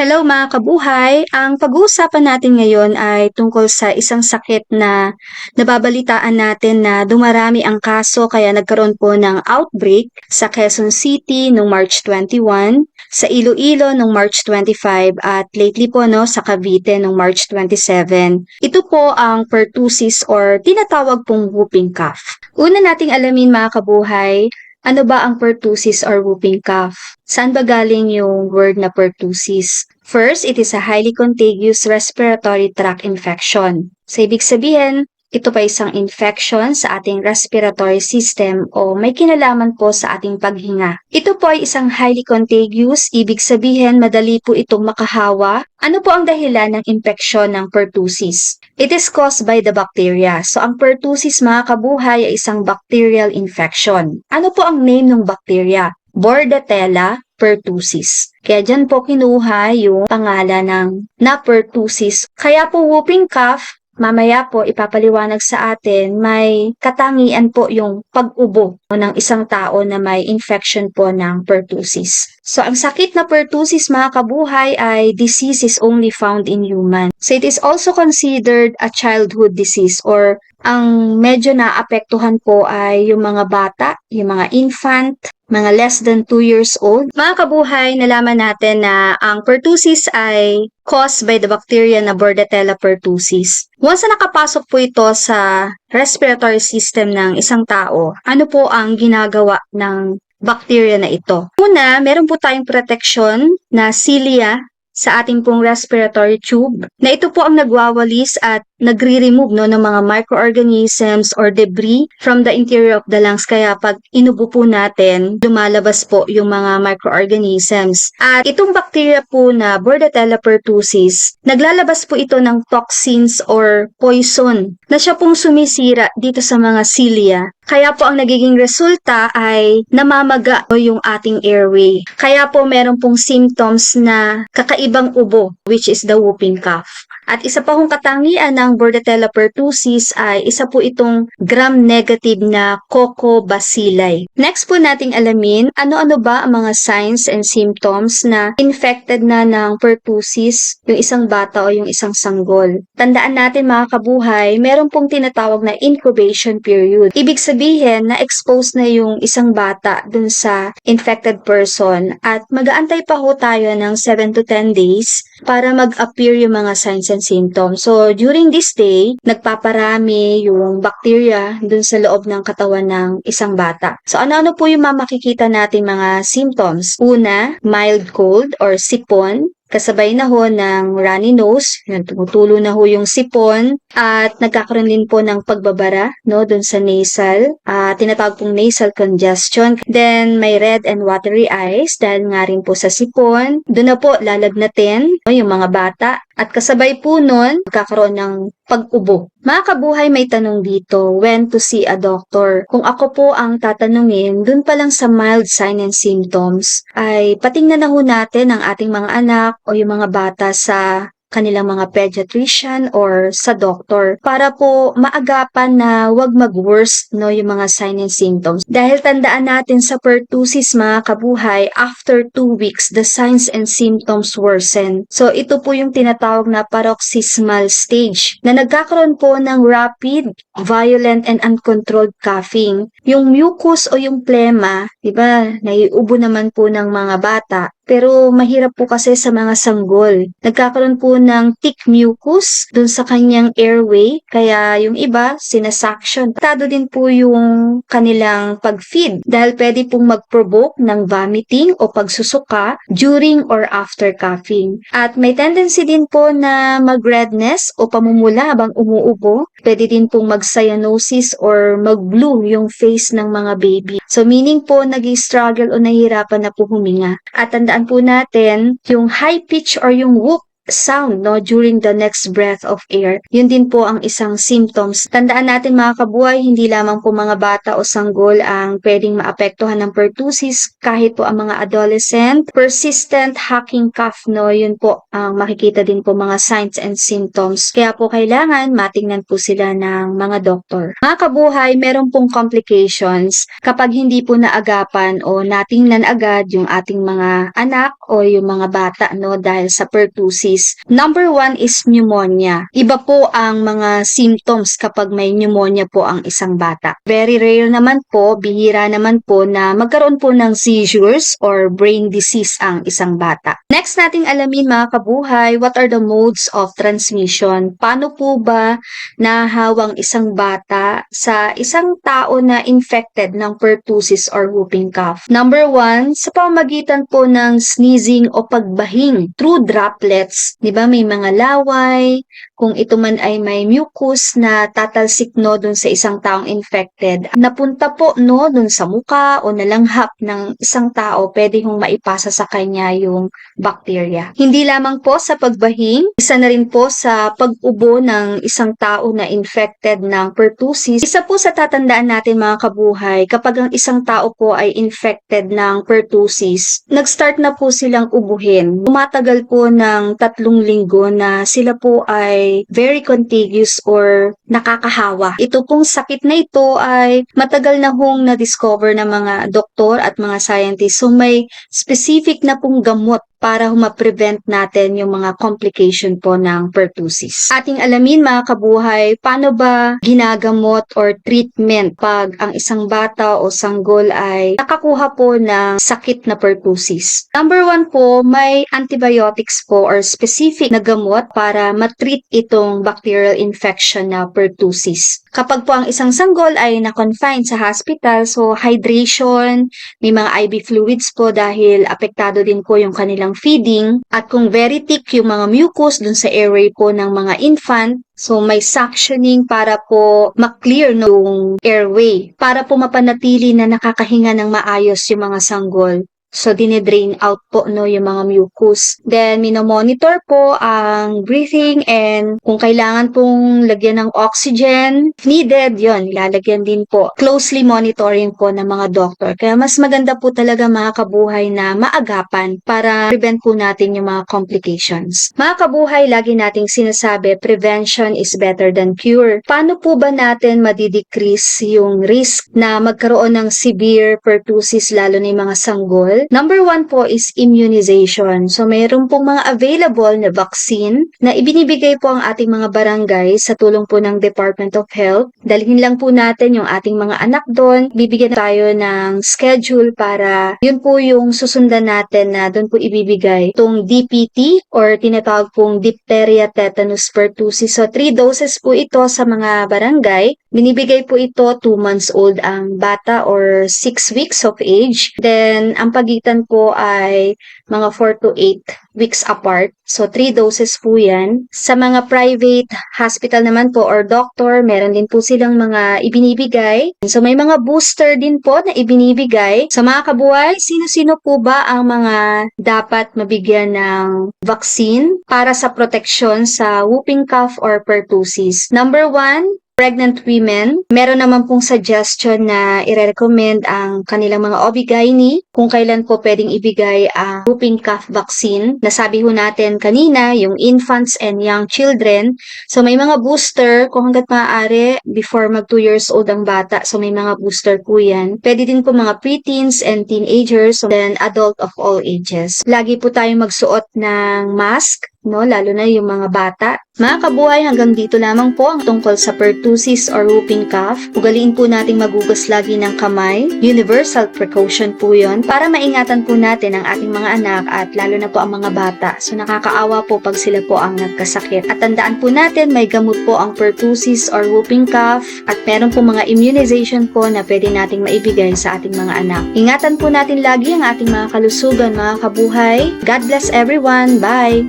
Hello mga kabuhay! Ang pag-uusapan natin ngayon ay tungkol sa isang sakit na nababalitaan natin na dumarami ang kaso kaya nagkaroon po ng outbreak sa Quezon City noong March 21, sa Iloilo noong March 25 at lately po no sa Cavite noong March 27. Ito po ang pertussis or tinatawag pong whooping cough. Una nating alamin mga kabuhay ano ba ang pertussis or whooping cough? Saan ba galing yung word na pertussis? First, it is a highly contagious respiratory tract infection. So, ibig sabihin, ito pa isang infection sa ating respiratory system o may kinalaman po sa ating paghinga. Ito po ay isang highly contagious, ibig sabihin madali po itong makahawa. Ano po ang dahilan ng infeksyon ng pertussis? It is caused by the bacteria. So ang pertussis mga kabuhay ay isang bacterial infection. Ano po ang name ng bacteria? Bordetella pertussis. Kaya dyan po kinuha yung pangalan ng na pertussis. Kaya po whooping cough Mamaya po ipapaliwanag sa atin may katangian po yung pag-ubo ng isang tao na may infection po ng pertussis. So ang sakit na pertussis mga kabuhay ay disease is only found in human. So it is also considered a childhood disease or ang medyo naapektuhan po ay yung mga bata, yung mga infant, mga less than 2 years old. Mga kabuhay, nalaman natin na ang pertussis ay caused by the bacteria na Bordetella pertussis. Once na nakapasok po ito sa respiratory system ng isang tao, ano po ang ginagawa ng bacteria na ito? Una, meron po tayong protection na cilia sa ating pong respiratory tube na ito po ang nagwawalis at nagre-remove no, ng mga microorganisms or debris from the interior of the lungs. Kaya pag inubo po natin, lumalabas po yung mga microorganisms. At itong bacteria po na Bordetella pertussis, naglalabas po ito ng toxins or poison na siya pong sumisira dito sa mga cilia. Kaya po ang nagiging resulta ay namamaga yung ating airway. Kaya po meron pong symptoms na kakaibang ubo, which is the whooping cough. At isa pa hong katangian ng Bordetella pertussis ay isa po itong gram-negative na Coccobacilli. Next po nating alamin, ano-ano ba ang mga signs and symptoms na infected na ng pertussis yung isang bata o yung isang sanggol. Tandaan natin mga kabuhay, meron pong tinatawag na incubation period. Ibig sabihin na exposed na yung isang bata dun sa infected person at mag-aantay pa ho tayo ng 7 to 10 days para mag-appear yung mga signs and symptoms. So, during this day, nagpaparami yung bacteria dun sa loob ng katawan ng isang bata. So, ano-ano po yung makikita natin mga symptoms? Una, mild cold or sipon, kasabay na ho ng runny nose, yun, tumutulo na ho yung sipon, at nagkakaroon din po ng pagbabara, no, dun sa nasal, uh, tinatawag pong nasal congestion. Then, may red and watery eyes, dahil nga rin po sa sipon. Doon na po lalagnatin, no, yung mga bata, at kasabay po nun, magkakaroon ng pag-ubo. Mga kabuhay, may tanong dito, when to see a doctor? Kung ako po ang tatanungin, dun pa lang sa mild sign and symptoms, ay patingnan na ho natin ang ating mga anak o yung mga bata sa kanilang mga pediatrician or sa doctor para po maagapan na wag mag-worse no yung mga sign and symptoms. Dahil tandaan natin sa pertussis mga kabuhay, after 2 weeks, the signs and symptoms worsen. So ito po yung tinatawag na paroxysmal stage na nagkakaroon po ng rapid, violent, and uncontrolled coughing. Yung mucus o yung plema, di ba, naiubo naman po ng mga bata, pero mahirap po kasi sa mga sanggol. Nagkakaroon po ng thick mucus dun sa kanyang airway, kaya yung iba sinasuction. Tado din po yung kanilang pag-feed dahil pwede pong mag-provoke ng vomiting o pagsusuka during or after coughing. At may tendency din po na mag-redness o pamumula habang umuubo. Pwede din pong mag-cyanosis or mag-blue yung face ng mga baby. So meaning po nag-struggle o nahihirapan na po huminga. At tandaan tandaan po natin, yung high pitch or yung whoop sound no during the next breath of air. Yun din po ang isang symptoms. Tandaan natin mga kabuhay, hindi lamang po mga bata o sanggol ang pwedeng maapektuhan ng pertussis kahit po ang mga adolescent. Persistent hacking cough no, yun po ang makikita din po mga signs and symptoms. Kaya po kailangan matingnan po sila ng mga doktor. Mga kabuhay, meron pong complications kapag hindi po naagapan o natingnan agad yung ating mga anak o yung mga bata no dahil sa pertussis. Number one is pneumonia. Iba po ang mga symptoms kapag may pneumonia po ang isang bata. Very rare naman po, bihira naman po na magkaroon po ng seizures or brain disease ang isang bata. Next nating alamin mga kabuhay, what are the modes of transmission? Paano po ba nahawang isang bata sa isang tao na infected ng pertussis or whooping cough? Number one, sa pamagitan po ng sneezing o pagbahing through droplets. Di ba may mga laway, kung ito man ay may mucus na tatalsik no dun sa isang taong infected, napunta po no dun sa muka o nalanghap ng isang tao, pwede hong maipasa sa kanya yung bacteria. Hindi lamang po sa pagbahing, isa na rin po sa pag-ubo ng isang tao na infected ng pertussis. Isa po sa tatandaan natin mga kabuhay, kapag ang isang tao po ay infected ng pertussis, nag-start na po silang ubuhin. Tumatagal po ng tatlong linggo na sila po ay very contagious or nakakahawa. Ito pong sakit na ito ay matagal na hong na-discover ng mga doktor at mga scientists. So may specific na pong gamot para ma-prevent natin yung mga complication po ng pertussis. Ating alamin mga kabuhay, paano ba ginagamot or treatment pag ang isang bata o sanggol ay nakakuha po ng sakit na pertussis. Number one po, may antibiotics po or specific na gamot para matreat itong bacterial infection na pertussis. Kapag po ang isang sanggol ay na-confine sa hospital, so hydration, may mga IV fluids po dahil apektado din po yung kanilang feeding. At kung very thick yung mga mucus dun sa airway po ng mga infant, so may suctioning para po maklear yung airway. Para po mapanatili na nakakahinga ng maayos yung mga sanggol. So, dinedrain out po no, yung mga mucus. Then, minomonitor po ang breathing and kung kailangan pong lagyan ng oxygen, needed, yon ilalagyan din po. Closely monitoring po ng mga doctor. Kaya mas maganda po talaga mga kabuhay na maagapan para prevent po natin yung mga complications. Mga kabuhay, lagi nating sinasabi, prevention is better than cure. Paano po ba natin madidecrease yung risk na magkaroon ng severe pertussis lalo na yung mga sanggol? Number one po is immunization. So, mayroon pong mga available na vaccine na ibinibigay po ang ating mga barangay sa tulong po ng Department of Health. Dalhin lang po natin yung ating mga anak doon. Bibigyan tayo ng schedule para yun po yung susundan natin na doon po ibibigay itong DPT or tinatawag pong diphtheria tetanus pertussis. So, 3 doses po ito sa mga barangay. Binibigay po ito 2 months old ang bata or 6 weeks of age. Then, ang pagitan po ay mga 4 to 8 weeks apart. So, 3 doses po yan. Sa mga private hospital naman po or doctor, meron din po silang mga ibinibigay. So, may mga booster din po na ibinibigay. Sa mga kabuhay, sino-sino po ba ang mga dapat mabigyan ng vaccine para sa proteksyon sa whooping cough or pertussis? Number one, pregnant women, meron naman pong suggestion na i-recommend ang kanilang mga OB-GYN kung kailan po pwedeng ibigay ang whooping cough vaccine. Nasabi ho natin kanina, yung infants and young children. So may mga booster kung hanggat maaari before mag 2 years old ang bata. So may mga booster po yan. Pwede din po mga preteens and teenagers and then adult of all ages. Lagi po tayong magsuot ng mask no? Lalo na yung mga bata. Mga kabuhay, hanggang dito lamang po ang tungkol sa pertussis or whooping cough. Ugaliin po nating magugas lagi ng kamay. Universal precaution po yon para maingatan po natin ang ating mga anak at lalo na po ang mga bata. So nakakaawa po pag sila po ang nagkasakit. At tandaan po natin, may gamot po ang pertussis or whooping cough at meron po mga immunization po na pwede nating maibigay sa ating mga anak. Ingatan po natin lagi ang ating mga kalusugan, mga kabuhay. God bless everyone. Bye!